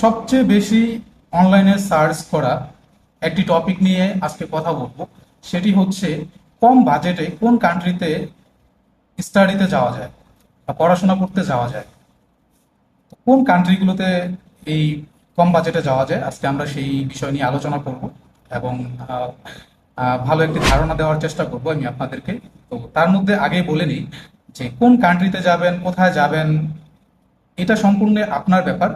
সবচেয়ে বেশি অনলাইনে সার্চ করা একটি টপিক নিয়ে আজকে কথা বলব। সেটি হচ্ছে, কম বাজেটে কোন কান্ট্রিতে স্টাডিতে যাওয়া যায় বা পড়াশোনা করতে যাওয়া যায়? কোন কান্ট্রিগুলোতে এই কম বাজেটে যাওয়া যায়? আজকে আমরা সেই বিষয় নিয়ে আলোচনা করব এবং ভালো একটি ধারণা দেওয়ার চেষ্টা করব আমি আপনাদেরকে। তো তার মধ্যে আগে বলে নিই যে কোন কান্ট্রিতে যাবেন, কোথায় যাবেন, এটা সম্পূর্ণ আপনার ব্যাপার।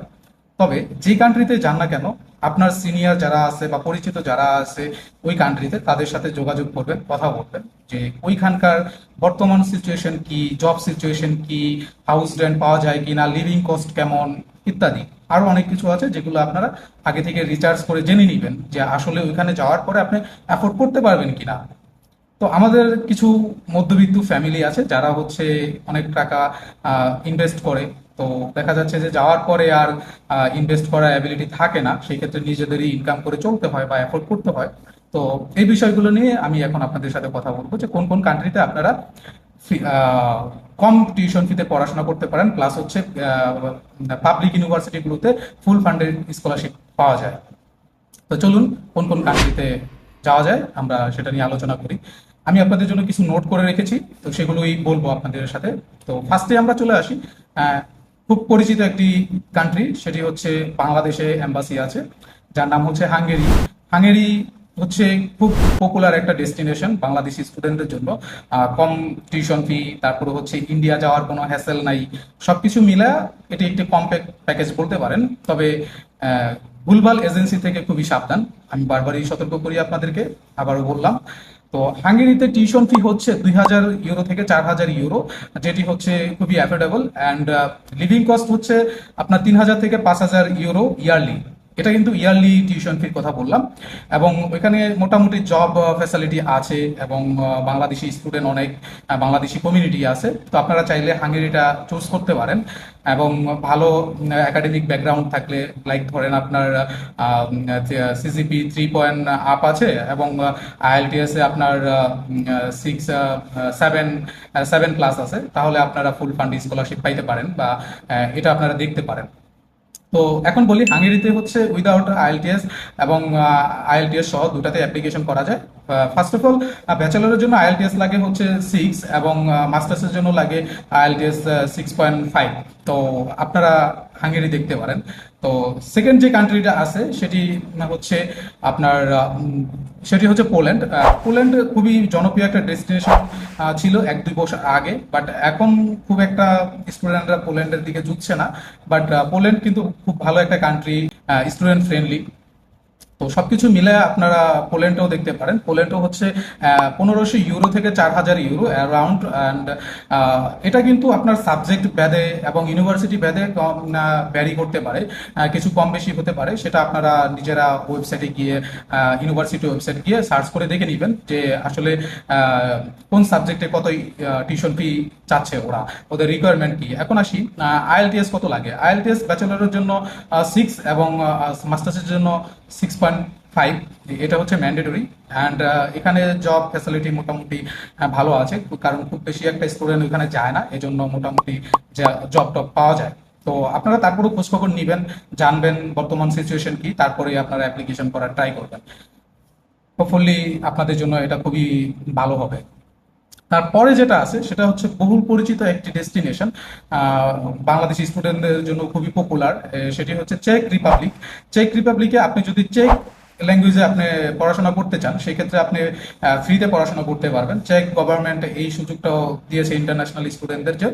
তবে যে কান্ট্রিতে যান না কেন, আপনার সিনিয়র যারা আছে বা পরিচিত যারা আছে ওই কান্ট্রিতে তাদের সাথে যোগাযোগ করবেন, কথা বলবেন যে ওইখানকার বর্তমান সিচুয়েশন কি জব সিচুয়েশন কি হাউস রেন্ট পাওয়া যায় কি না লিভিং কস্ট কেমন, ইত্যাদি। আরও অনেক কিছু আছে যেগুলো আপনারা আগে থেকে রিচার্জ করে জেনে নেবেন যে আসলে ওইখানে যাওয়ার পরে আপনি অ্যাফোর্ড করতে পারবেন কিনা। তো আমাদের কিছু মধ্যবিত্ত ফ্যামিলি আছে যারা হচ্ছে অনেক টাকা ইনভেস্ট করে। তো দেখা যাচ্ছে যে যাওয়ার পরে আর ইনভেস্ট করার অ্যাবিলিটি থাকে না। সেই ক্ষেত্রে নিজেদেরই ইনকাম করে চলতে হয় বা এফোর্ড করতে হয়। তো এই বিষয়গুলো নিয়ে আমি এখন আপনাদের সাথে কথা বলব যে কোন কোন কান্ট্রিতে আপনারা কম টিউশন ফিতে পড়াশোনা করতে পারেন। প্লাস হচ্ছে পাবলিক ইউনিভার্সিটিগুলোতে ফুল ফান্ডেড স্কলারশিপ পাওয়া যায়। তো চলুন কোন কোন কান্ট্রিতে যাওয়া যায়, আমরা সেটা নিয়ে আলোচনা করি। আমি আপনাদের জন্য কিছু নোট করে রেখেছি, তো সেগুলোই বলব আপনাদের সাথে। তো ফার্স্টে আমরা চলে আসি খুব পরিচিত একটি কান্ট্রি সেটি হচ্ছে বাংলাদেশে এম্বাসি আছে, যার নাম হচ্ছে হাঙ্গেরি। হাঙ্গেরি হচ্ছে খুব পপুলার একটা ডেস্টিনেশন বাংলাদেশি স্টুডেন্টদের জন্য। কম টিউশন ফি তারপরে হচ্ছে ইন্ডিয়া যাওয়ার কোনো হ্যাসেল নাই। সবকিছু মিলা এটি একটি কম্প্যাক্ট প্যাকেজ বলতে পারেন। তবে ভুলভাল এজেন্সি থেকে খুবই সাবধান। আমি বারবারই সতর্ক করি আপনাদেরকে, আবারও বললাম। তো হাঙ্গেরিতে টিউশন ফি হচ্ছে দুই হাজার ইউরো থেকে চার হাজার ইউরো, যেটি হচ্ছে খুবই অ্যাফোর্ডেবল অ্যান্ড লিভিং কস্ট হচ্ছে আপনার তিন হাজার থেকে পাঁচ হাজার ইউরো ইয়ারলি এটা কিন্তু ইয়ারলি টিউশন ফির কথা বললাম। এবং ওইখানে মোটামুটি জব ফ্যাসিলিটি আছে এবং বাংলাদেশি স্টুডেন্ট অনেক বাংলাদেশি কমিউনিটি আছে। তো আপনারা চাইলে হাঙ্গেরিটা চুজ করতে পারেন। এবং ভালো একাডেমিক ব্যাকগ্রাউন্ড থাকলে লাইক ধরেন আপনার সিজিপি থ্রি পয়েন্ট আপ আছে এবং আইএলটিএস আপনার সিক্স সেভেন সেভেন প্লাস আছে। তাহলে আপনারা ফুল ফান্ড স্কলারশিপ পাইতে পারেন বা এটা আপনারা দেখতে পারেন। তো এখন বলি হাঙ্গেরিতে হচ্ছে উইদাউট আইএলটিএস এবং আইএলটিএস সহ দুটাতে অ্যাপ্লিকেশন করা যায়। ফার্স্ট অফ অল ব্যাচেলরের জন্য আইএলটিএস লাগে হচ্ছে সিক্স এবং মাস্টার্সের জন্য লাগে আইএলটিএস সিক্স পয়েন্ট ফাইভ তো আপনারা হাঙ্গেরি দেখতে পারেন। তো সেকেন্ড যে কান্ট্রিটা আছে, সেটি হচ্ছে আপনার সেটি হচ্ছে পোল্যান্ড পোল্যান্ড খুবই জনপ্রিয় একটা ডেস্টিনেশন ছিল এক দুই বছর আগে বাট এখন খুব একটা স্টুডেন্টরা পোল্যান্ডের দিকে ঝুঁকছে না। বাট পোল্যান্ড কিন্তু খুব ভালো একটা কান্ট্রি স্টুডেন্ট ফ্রেন্ডলি তো সবকিছু মিলে আপনারা পোল্যান্ডও দেখতে পারেন। পোল্যান্ডও হচ্ছে পনেরোশো ইউরো থেকে চার হাজার ইউরো অ্যারাউন্ড অ্যান্ড এটা কিন্তু আপনার সাবজেক্ট ভেদে এবং ইউনিভার্সিটি ভেদে ভ্যারি করতে পারে। কিছু কম বেশি হতে পারে, সেটা আপনারা নিজেরা ওয়েবসাইটে গিয়ে ইউনিভার্সিটি ওয়েবসাইট গিয়ে সার্চ করে দেখে নেবেন যে আসলে কোন সাবজেক্টে কত টিউশন ফি চাচ্ছে ওরা, ওদের রিকোয়ারমেন্ট কি। এখন আসি আইএলটিএস কত লাগে? আইএলটিএস ব্যাচেলরের জন্য সিক্স এবং মাস্টার্সের জন্য সিক্স পয়েন্ট ফাইভ এটা হচ্ছে ম্যান্ডেটরি অ্যান্ড এখানে জব ফ্যাসিলিটি মোটামুটি ভালো আছে, কারণ খুব বেশি একটা স্টুডেন্ট ওইখানে যায় না, এজন্য মোটামুটি জব টব পাওয়া যায়। তো আপনারা তারপরেও খোঁজখবর নেবেন, জানবেন বর্তমান সিচুয়েশন কি, তারপরে আপনারা অ্যাপ্লিকেশন করার ট্রাই করবেন। হোপফুলি আপনাদের জন্য এটা খুবই ভালো হবে। তারপরে যেটা আছে, সেটা হচ্ছে বহুল পরিচিত একটি ডেস্টিনেশন বাংলাদেশি স্টুডেন্টদের জন্য খুবই পপুলার সেটি হচ্ছে চেক রিপাবলিক চেক রিপাবলিকে আপনি যদি চেক ল্যাঙ্গুয়েজে আপনি পড়াশোনা করতে চান সেই ক্ষেত্রে আপনি ফ্রিতে পড়াশোনা করতে পারবেন। চেক গভর্নমেন্ট এই সুযোগটাও দিয়েছে ইন্টারন্যাশনাল স্টুডেন্টদের যে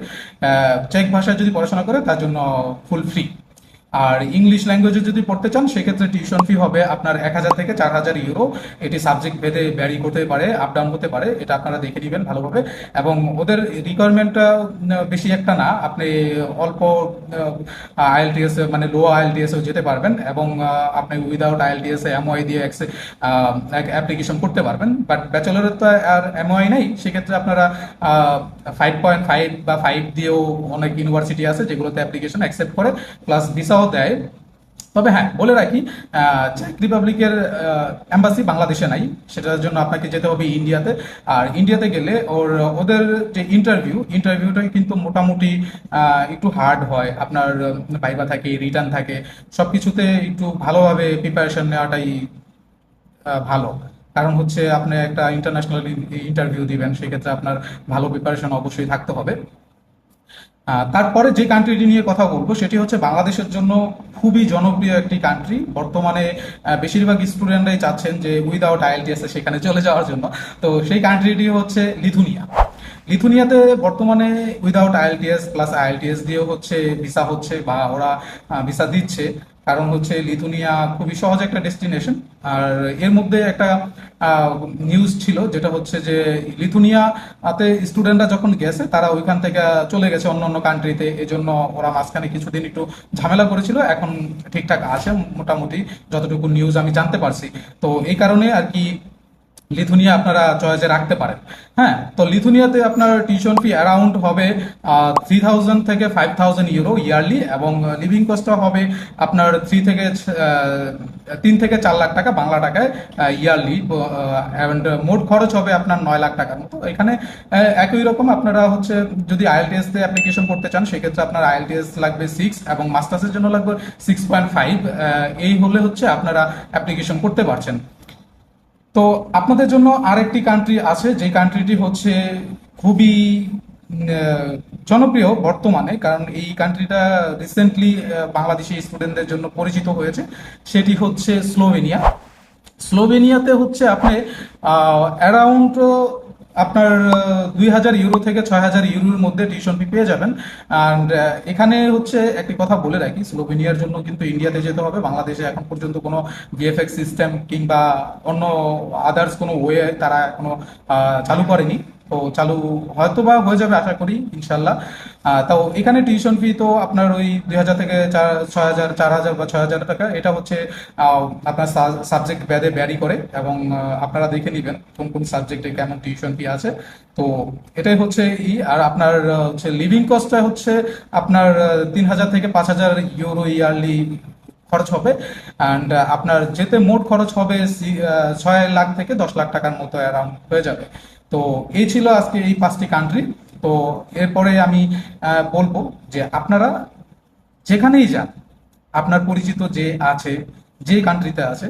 চেক ভাষায় যদি পড়াশোনা করে, তার জন্য ফুল ফ্রি আর ইংলিশ ল্যাঙ্গুয়েজে যদি পড়তে চান, সেক্ষেত্রে টিউশন ফি হবে আপনার এক হাজার থেকে চার হাজার ইউরো। এটি সাবজেক্ট ভেদে ভ্যারি করতে পারে আপ ডাউন হতে পারে, এটা আপনারা দেখে নেবেন ভালোভাবে। এবং ওদের রিকোয়ারমেন্টটা বেশি একটা না, আপনি অল্প আইএলটিএস মানে লো আইএলটিএস যেতে পারবেন এবং আপনি উইদাউট আইএলটিএস এমওআই দিয়ে অ্যাপ্লিকেশন করতে পারবেন। বাট ব্যাচেলরের তো আর এমওআই নেই, সেক্ষেত্রে আপনারা ফাইভ পয়েন্ট ফাইভ বা ফাইভ দিয়েও অনেক ইউনিভার্সিটি আছে যেগুলোতে অ্যাপ্লিকেশন অ্যাকসেপ্ট করে প্লাস ভিসাও দেয়। তবে হ্যাঁ বলে রাখি চেক রিপাবলিকের এম্বাসি বাংলাদেশে নাই। সেটার জন্য আপনাকে যেতে হবে ইন্ডিয়াতে। আর ইন্ডিয়াতে গেলে ওর, ওদের যে ইন্টারভিউ ইন্টারভিউটাই কিন্তু মোটামুটি একটু হার্ড হয়। আপনার বাইবা থাকে রিটার্ন থাকে। সব কিছুতে একটু ভালোভাবে প্রিপারেশন নেওয়াটাই ভালো। কারণ হচ্ছে আপনি একটা ইন্টারন্যাশনাল ইন্টারভিউ দিবেন, সেক্ষেত্রে আপনার ভালো প্রিপারেশন অবশ্যই থাকতে হবে। তারপরে যে কান্ট্রিটি নিয়ে কথা বলব, সেটি হচ্ছে বাংলাদেশের জন্য খুবই জনপ্রিয় একটি কান্ট্রি বর্তমানে বেশিরভাগ স্টুডেন্টরাই চাচ্ছেন যে উইদাউট আইএলটিএস সেখানে চলে যাওয়ার জন্য। তো সেই কান্ট্রিটি হচ্ছে লিথুনিয়া। লিথুনিয়াতে বর্তমানে উইদাউট আইএলটিএস প্লাস আইএলটিএস দিয়েও হচ্ছে ভিসা হচ্ছে বা ওরা ভিসা দিচ্ছে। কারণ হচ্ছে লিথুনিয়া খুবই সহজ একটা ডেস্টিনেশন আর এর মধ্যে একটা নিউজ ছিল, যেটা হচ্ছে যে লিথুনিয়াতে স্টুডেন্টরা যখন গেছে, তারা ওইখান থেকে চলে গেছে অন্য অন্য কান্ট্রিতে এই জন্য ওরা মাঝখানে কিছুদিন একটু ঝামেলা করেছিল, এখন ঠিকঠাক আছে মোটামুটি, যতটুকু নিউজ আমি জানতে পারছি। তো এই কারণে আর কি লিথুনিয়া আপনারা চয়েসে রাখতে পারেন। হ্যাঁ তো লিথুনিয়াতে আপনার টিউশন ফি অ্যারাউন্ড হবে থ্রি থাউজেন্ড থেকে ফাইভ থাউজেন্ড ইউরো ইয়ারলি এবং লিভিং কস্টটা হবে আপনার থ্রি থেকে তিন থেকে চার লাখ টাকা বাংলা টাকায় ইয়ারলি অ্যান্ড মোট খরচ হবে আপনার নয় লাখ টাকার মতো। এখানে একই রকম আপনারা হচ্ছে যদি আইএলটিএস তে অ্যাপ্লিকেশন করতে চান, সেক্ষেত্রে আপনার আইএলটিএস লাগবে সিক্স এবং মাস্টার্সের জন্য লাগবে সিক্স পয়েন্ট ফাইভ এই হলে হচ্ছে আপনারা অ্যাপ্লিকেশন করতে পারছেন। তো আপনাদের জন্য আরেকটি কান্ট্রি আছে, যে কান্ট্রিটি হচ্ছে খুবই জনপ্রিয় বর্তমানে, কারণ এই কান্ট্রিটা রিসেন্টলি বাংলাদেশি স্টুডেন্টদের জন্য পরিচিত হয়েছে। সেটি হচ্ছে স্লোভেনিয়া। স্লোভেনিয়াতে হচ্ছে আপনি অ্যারাউন্ড আপনার দুই হাজার ইউরো থেকে ছয় হাজার ইউরোর মধ্যে টিউশন ফি পেয়ে যাবেন। অ্যান্ড এখানে হচ্ছে একটি কথা বলে রাখি, স্লোভেনিয়ার জন্য কিন্তু ইন্ডিয়াতে যেতে হবে। বাংলাদেশে এখন পর্যন্ত কোনো ভিএফএক্স সিস্টেম কিংবা অন্য আদার্স কোনো ওয়ে তারা এখনও চালু করেনি। তো চালু হয়তো বা হয়ে যাবে, আশা করি ইনশাল্লাহ তাও এখানে টিউশন ফি তো আপনার ওই দুই হাজার থেকে চার, ছয় হাজার, চার হাজার বা ছয় হাজার টাকা, এটা হচ্ছে আপনার সাবজেক্ট ব্যাদে ব্যারি করে এবং আপনারা দেখে নেবেন কোন কোন সাবজেক্টে কেমন টিউশন ফি আছে। তো এটাই হচ্ছে ই, আর আপনার হচ্ছে লিভিং কস্টটা হচ্ছে আপনার তিন হাজার থেকে পাঁচ হাজার ইউরো ইয়ারলি খরচ হবে। অ্যান্ড আপনার যেতে মোট খরচ হবে ছয় লাখ থেকে দশ লাখ টাকার মতো অ্যারাউন্ড হয়ে যাবে। তো এই ছিল আজকে এই পাঁচটি কান্ট্রি তো এরপরে আমি বলব যে আপনারা যেখানেই যান, আপনার পরিচিত যে আছে, যে কান্ট্রিতে আছে,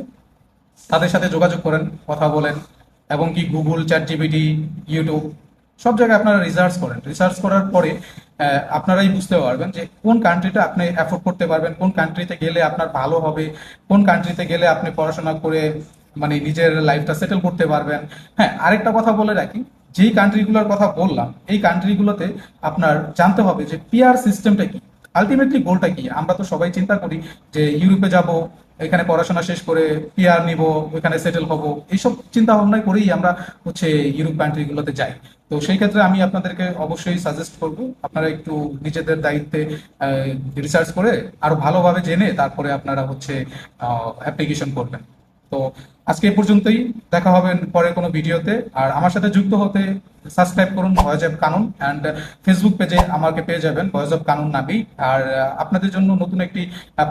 তাদের সাথে যোগাযোগ করেন, কথা বলেন এবং কি গুগল চ্যাট জিপিটি ইউটিউব সব জায়গায় আপনারা রিসার্চ করেন। রিসার্চ করার পরে আপনারাই বুঝতে পারবেন যে কোন কান্ট্রিটা আপনি অ্যাফোর্ড করতে পারবেন, কোন কান্ট্রিতে গেলে আপনার ভালো হবে, কোন কান্ট্রিতে গেলে আপনি পড়াশোনা করে মানে নিজের লাইফটা সেটেল করতে পারবেন। হ্যাঁ আরেকটা কথা বলে রাখি, যেই কান্ট্রিগুলোর কথা বললাম, এই কান্ট্রিগুলোতে আপনার জানতে হবে যে পিআর সিস্টেমটা কি আলটিমেটলি গোলটা কি। আমরা তো সবাই চিন্তা করি যে ইউরোপে যাব, এখানে পড়াশোনা শেষ করে পিআর নিব, ওখানে সেটেল হব, এইসব চিন্তা ভাবনা করেই আমরা হচ্ছে ইউরোপ কান্ট্রিগুলোতে যাই। তো সেই ক্ষেত্রে আমি আপনাদেরকে অবশ্যই সাজেস্ট করব, আপনারা একটু নিজেদের দায়িত্বে রিসার্চ করে আরও ভালোভাবে জেনে তারপরে আপনারা হচ্ছে অ্যাপ্লিকেশন করবেন। তো আজকে এই পর্যন্তই। দেখা হবে পরে কোনো ভিডিওতে। আর আমার সাথে যুক্ত হতে সাবস্ক্রাইব করুন voice of Kanun. And Facebook পেজে আমাকে পেয়ে যাবেন ভয়েস অফ কানুন নামেই আর আপনাদের জন্য নতুন একটি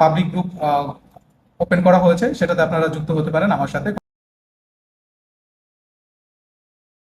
পাবলিক গ্রুপ ওপেন করা হয়েছে। সেটাতে আপনারা যুক্ত হতে পারেন আমার সাথে।